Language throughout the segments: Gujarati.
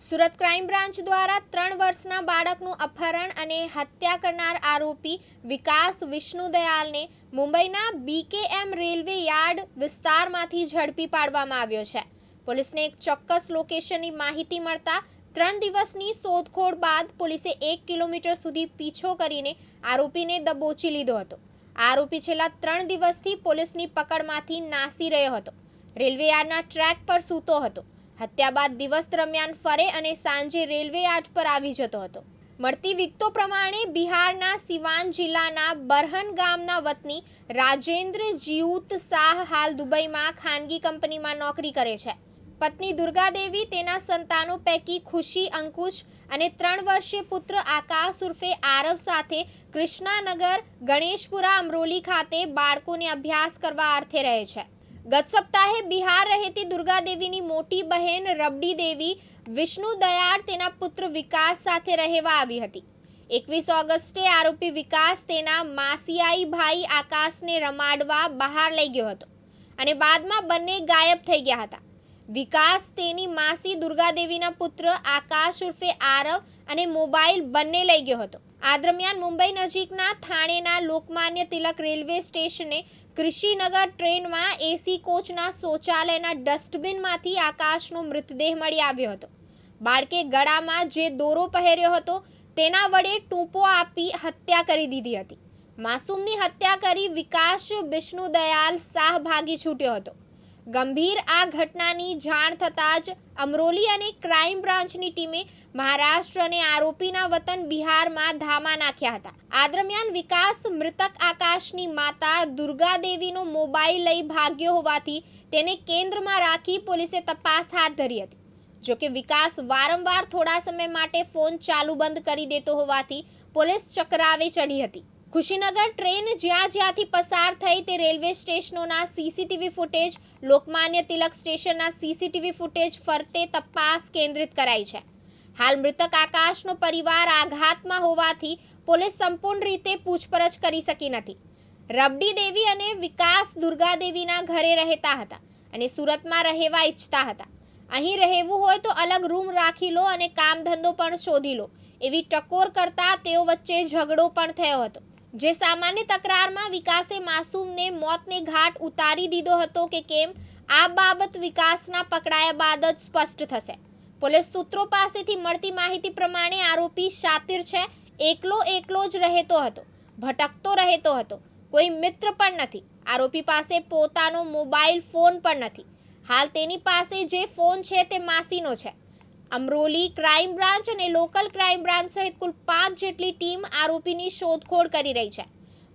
સુરત ક્રાઇમ બ્રાન્ચ દ્વારા ત્રણ વર્ષના બાળકનું અપહરણ અને હત્યા કરનાર આરોપી વિકાસ વિષ્ણુદયાલને મુંબઈના બીકેએમ રેલવે યાર્ડ વિસ્તારમાંથી ઝડપી પાડવામાં આવ્યો છે. પોલીસને એક ચોક્કસ લોકેશનની માહિતી મળતા ત્રણ દિવસની શોધખોળ બાદ પોલીસે એક કિલોમીટર સુધી પીછો કરીને આરોપીને દબોચી લીધો હતો. આરોપી છેલ્લા ત્રણ દિવસથી પોલીસની પકડમાંથી નાસી રહ્યો હતો. રેલવે યાર્ડના ટ્રેક પર સૂતો હતો. હત્યા બાદ દિવસ દરમિયાન ફરે અને સાંજે રેલવે યાર્ડ પર આવી જતો હતો. મળતી વિગતો પ્રમાણે બિહારના સિવાન જિલ્લાના બરહન ગામના વતની રાજેન્દ્ર જીઉત શાહ હાલ દુબઈમાં ખાનગી કંપનીમાં નોકરી કરે છે. પત્ની દુર્ગાદેવી તેના સંતાનો પૈકી ખુશી, અંકુશ અને ત્રણ વર્ષીય પુત્ર આકાશ ઉર્ફે આરવ સાથે કૃષ્ણાનગર, ગણેશપુરા, અમરોલી ખાતે બાળકોને અભ્યાસ કરવા અર્થે રહે છે. ગત સપ્તાહે બિહાર રહેતી દુર્ગા દેવીની મોટી બહેન રબડી દેવી વિષ્ણુ દયાળ તેના પુત્ર વિકાસ સાથે રહેવા આવી હતી. એકવીસ ઓગસ્ટે આરોપી વિકાસ તેના માસિયાઈ ભાઈ આકાશને રમાડવા બહાર લઈ ગયો હતો અને બાદમાં બંને ગાયબ થઈ ગયા હતા. વિકાસ તેની માસી દુર્ગાદેવીના પુત્ર આકાશ ઉર્ફે આરવ અને મોબાઈલ બંને લઈ ગયો હતો. આ દરમિયાન મુંબઈ નજીકના થાણેના લોકમાન્ય તિલક રેલવે સ્ટેશને કૃષિનગર ટ્રેનમાં એસી કોચના શૌચાલયના ડસ્ટબિનમાંથી આકાશનો મૃતદેહ મળી આવ્યો હતો. બાળકે ગળામાં જે દોરો પહેર્યો હતો, તેના વડે ટૂંપો આપી હત્યા કરી દીધી હતી. માસૂમની હત્યા કરી વિકાસ બિષ્ણુદયાલ શાહ ભાગી છૂટ્યો હતો. ગંભીર આ ઘટનાની જાણ થતાં જ અમરોલી અને ક્રાઇમ બ્રાન્ચની ટીમે મહારાષ્ટ્ર અને આરોપીના વતન બિહારમાં ધામા નાખ્યા હતા. આ દરમિયાન વિકાસ મૃતક આકાશની માતા દુર્ગાદેવીનો મોબાઈલ લઈ ભાગ્યો હોવાથી તેને કેન્દ્રમાં રાખી પોલીસે તપાસ હાથ ધરી હતી. જોકે વિકાસ વારંવાર થોડા સમય માટે ફોન ચાલુ બંધ કરી દેતો હોવાથી પોલીસ ચક્રાવે ચડી હતી. ખુશીનગર ટ્રેન જ્યાં જ્યાંથી પસાર થઈ તે રેલવે સ્ટેશનોના સીસીટીવી ફૂટેજ, લોકમાન્ય તિલક સ્ટેશનના સીસીટીવી ફૂટેજ ફરતે તપાસ કેન્દ્રિત કરાઈ છે. હાલ મૃતક આકાશનો પરિવાર આઘાતમાં હોવાથી પોલીસ સંપૂર્ણ રીતે પૂછપરછ કરી શકી નથી. રબડી દેવી અને વિકાસ દુર્ગાદેવીના ઘરે રહેતા હતા અને સુરતમાં રહેવા ઈચ્છતા હતા. અહીં રહેવું હોય તો અલગ રૂમ રાખી લો અને કામ ધંધો પણ શોધી લો. એવી ટકોર કરતા તેઓ વચ્ચે ઝઘડો પણ થયો હતો. જે સામાન્ય તકરારમાં વિકાસે માસૂમને મોતને ઘાટ ઉતારી દીધો હતો કે કેમ, આ બાબત વિકાસના પકડાયા બાદ જ સ્પષ્ટ થશે. પોલીસ સૂત્રો પાસેથી મળતી માહિતી પ્રમાણે આરોપી શાતિર છે, એકલો એકલો જ રહેતો હતો, ભટકતો રહેતો હતો. કોઈ મિત્ર પણ નથી. આરોપી પાસે પોતાનો મોબાઈલ ફોન પણ નથી. હાલ તેની પાસે જે ફોન છે તે માસીનો છે. અમરોલી ક્રાઇમ બ્રાન્ચ અને લોકલ ક્રાઇમ બ્રાન્ચ સહિત કુલ પાંચ જેટલી ટીમ આરોપીની શોધખોળ કરી રહી છે.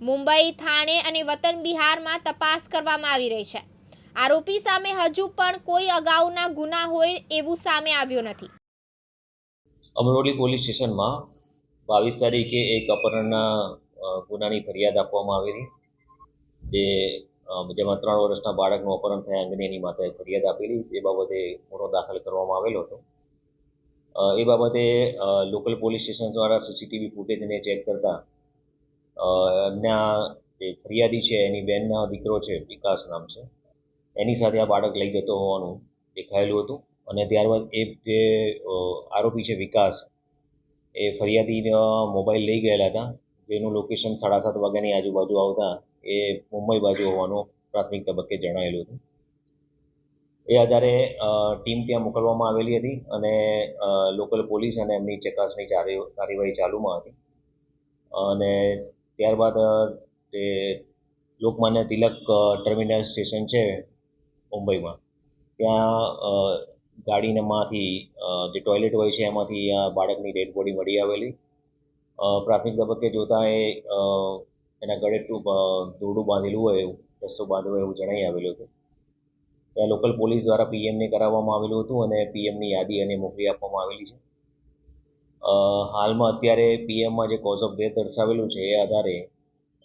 મુંબઈ, થાણે અને વતન બિહારમાં તપાસ કરવામાં આવી રહી છે. આરોપી સામે હજુ પણ કોઈ અગાઉના ગુના હોય એવું સામે આવ્યું નથી. અમરોલી પોલીસ સ્ટેશનમાં બાવીસ તારીખે એક અપહરણના ગુનાની ફરિયાદ આપવામાં આવેલી. જે જેમાં ત્રણ વર્ષના બાળકનું અપહરણ થયા અંગેની એની માતાએ ફરિયાદ આપેલી. તે બાબતે ગુનો દાખલ કરવામાં આવેલો હતો. એ બાબતે લોકલ પોલીસ સ્ટેશન દ્વારા સીસીટીવી ફૂટેજને ચેક કરતા એમના જે ફરિયાદી છે, એની બેનના દીકરો છે, વિકાસ નામ છે, એની સાથે આ બાળક લઈ જતો હોવાનું દેખાયેલું હતું. અને ત્યારબાદ એ જે આરોપી છે, વિકાસ, એ ફરિયાદીનો મોબાઈલ લઈ ગયેલા હતા. જેનું લોકેશન સાડા સાત વાગ્યાની આજુબાજુ આવતા, એ મુંબઈ બાજુ હોવાનું પ્રાથમિક તબક્કે જણાયેલું હતું. એ આધારે ટીમ ત્યાં મોકલવામાં આવેલી હતી અને લોકલ પોલીસ અને એમની ચકાસણી કાર્યવાહી ચાલુમાં હતી. અને ત્યારબાદ એ લોકમાન્ય તિલક ટર્મિનલ સ્ટેશન છે મુંબઈમાં. ત્યાં ગાડીનેમાંથી જે ટોયલેટ હોય છે એમાંથી આ બાળકની ડેડ બોડી મળી આવેલી. પ્રાથમિક તબક્કે જોતાં એ એના ગળે દોરડું બાંધેલું હોય એવું રસ્સો બાંધ્યો એવું જણાઈ આવેલું હતું. ત્યાં લોકલ પોલીસ દ્વારા પીએમને કરાવવામાં આવેલું હતું અને પીએમની યાદી અને મોકલી આપવામાં આવેલી છે. હાલમાં અત્યારે પીએમમાં જે કોઝ ઓફ ડેથ દર્શાવેલું છે એ આધારે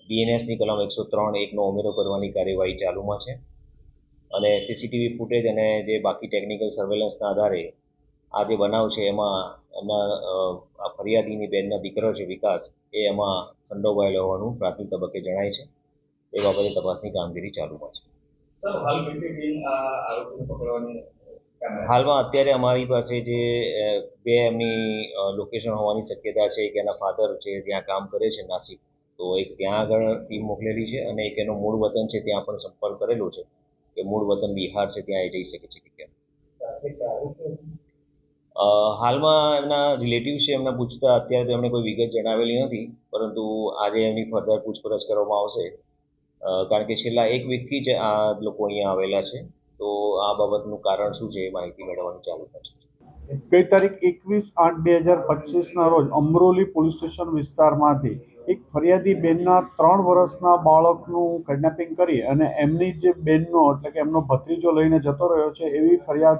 બીએનએસની કલમ એકસો ત્રણ એકનો ઉમેરો કરવાની કાર્યવાહી ચાલુમાં છે. અને સીસીટીવી ફૂટેજ અને જે બાકી ટેકનિકલ સર્વેલન્સના આધારે આ જે બનાવ છે એમાં એમના આ ફરિયાદીની બેનના દીકરો છે વિકાસ એ એમાં સંડોવાયેલો હોવાનું પ્રાથમિક તબક્કે જણાય છે. એ બાબતે તપાસની કામગીરી ચાલુમાં છે. હાલમાં અત્યારે અમારી પાસે જે બે એમની લોકેશન હોવાની શક્યતા છે. એક એના ફાધર છે ત્યાં કામ કરે છે નાસિક. તો એક ત્યાં આગળ ટીમ મોકલેલી છે અને એક એનો મૂળ વતન છે ત્યાં પણ સંપર્ક કરેલો છે કે મૂળ વતન બિહાર છે ત્યાં એ જઈ શકે છે કે કેમ. હાલમાં એમના રિલેટિવ છે એમને પૂછતા અત્યારે તો એમણે કોઈ વિગત જણાવેલી નથી પરંતુ આજે એમની ફર્ધર પૂછપરછ કરવામાં આવશે. કારણ કે છેલ્લા એક વીકથી જ આ લોકો અહીંયા આવેલા છે. તો આ બાબતનું કારણ શું છે એ માહિતી મેળવવાનું ચાલુ કરશે ગઈ તારીખ એકવીસ આઠ બે હજાર પચીસના રોજ અમરોલી પોલીસ સ્ટેશન વિસ્તારમાંથી એક ફરિયાદી બેનના ત્રણ વર્ષના બાળકનું કિડનેપિંગ કરી અને એમની જે બેનનો, એટલે કે એમનો ભત્રીજો લઈને જતો રહ્યો છે, એવી ફરિયાદ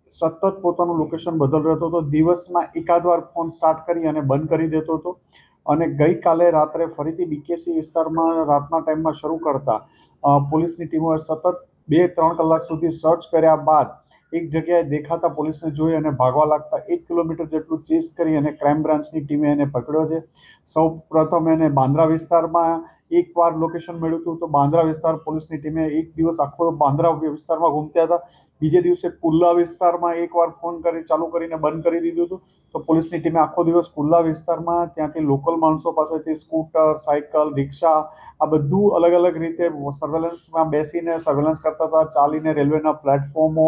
સતત પોતાનું લોકેશન બદલ રહેતો હતો. દિવસમાં એકાદ વાર ફોન સ્ટાર્ટ કરી અને બંધ કરી દેતો હતો. અને ગઈકાલે રાત્રે ફરીથી બીકેસી વિસ્તારમાં રાતના ટાઈમમાં શરૂ કરતા પોલીસની ટીમોએ સતત બે ત્રણ કલાક સુધી સર્ચ કર્યા બાદ એક જગ્યાએ દેખાતા પોલીસને જોઈ અને ભાગવા લાગતા એક કિલોમીટર જેટલું ચેસ કરી અને ક્રાઇમ બ્રાન્ચની ટીમે એને પકડ્યો છે. સૌ પ્રથમ એને બાંદ્રા વિસ્તારમાં એકવાર લોકેશન મળ્યું હતું તો બાંદ્રા વિસ્તાર પોલીસની ટીમે એક દિવસ આખો બાંદ્રા વિસ્તારમાં ઘૂમત્યા હતા. બીજે દિવસે કુલ્લા વિસ્તારમાં એકવાર ફોન કરી, ચાલુ કરીને બંધ કરી દીધું હતું. તો પોલીસની ટીમે આખો દિવસ કુલ્લા વિસ્તારમાં, ત્યાંથી લોકલ માણસો પાસેથી સ્કૂટર, સાયકલ, રિક્ષા, આ બધું અલગ અલગ રીતે સર્વેલન્સમાં બેસીને સર્વેલન્સ કરતા હતા, ચાલીને રેલવેના પ્લેટફોર્મો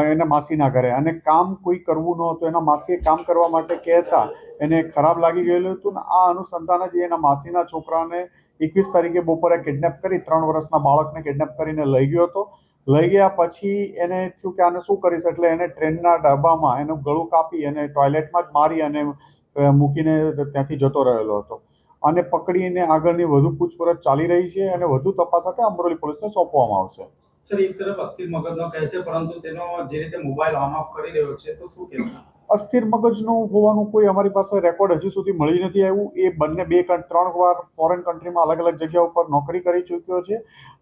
એના માસીના ઘરે. અને કામ કોઈ કરવું ન હતું, એના માસીએ કામ કરવા માટે કહેતા. એને ખરાબ લાગી ગયેલું હતું ને આ અનુસંધાન જ એના માસીના છોકરાને એકવીસ તારીખે બપોરે કિડનેપ કરી, ત્રણ વર્ષના બાળકને કિડનેપ કરીને લઈ ગયો હતો. લઈ ગયા પછી એને થયું કે આને શું કરીશ? એટલે એને ટ્રેનના ડબ્બામાં એનું ગળું કાપી અને ટોયલેટમાં જ મારી અને મૂકીને ત્યાંથી જતો રહેલો હતો. અને પકડીને આગળની વધુ પૂછપરછ ચાલી રહી છે અને વધુ તપાસ માટે અમરોલી પોલીસને સોંપવામાં આવશે. સર એક તરફ અસ્થિર મગજનો કહે છે પરંતુ તેનો જે રીતે મોબાઈલ ઓન ઓફ કરી રહ્યો છે તો શું કહેશો? અસ્થિર મગજનું હોવાનું કોઈ અમારી પાસે રેકોર્ડ હજી સુધી મળી નથી આવ્યું. એ બંને બે ત્રણ વાર ફોરેન કન્ટ્રીમાં અલગ અલગ જગ્યા ઉપર નોકરી કરી ચૂક્યો છે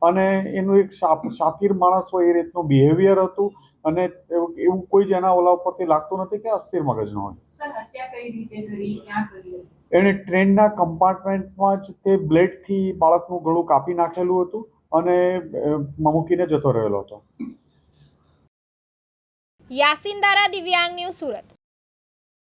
અને એનું એક શાતિર માણસ હોય એ રીતનું બિહેવિયર હતું અને એવું એવું કોઈ જ એના ઓલા ઉપરથી લાગતું નથી કે અસ્થિર મગજનો હોય. સર હત્યા કઈ રીતે કરી? ક્યાં કરી હતી? એણે ટ્રેનના કમ્પાર્ટમેન્ટમાં જ તે બ્લેડથી બાળકનું ગળું કાપી નાખેલું હતું. અને મૂકીને જતો રહેલો હતો. યાસીન દારા દિવ્યાંગ ન્યૂઝ સુરત.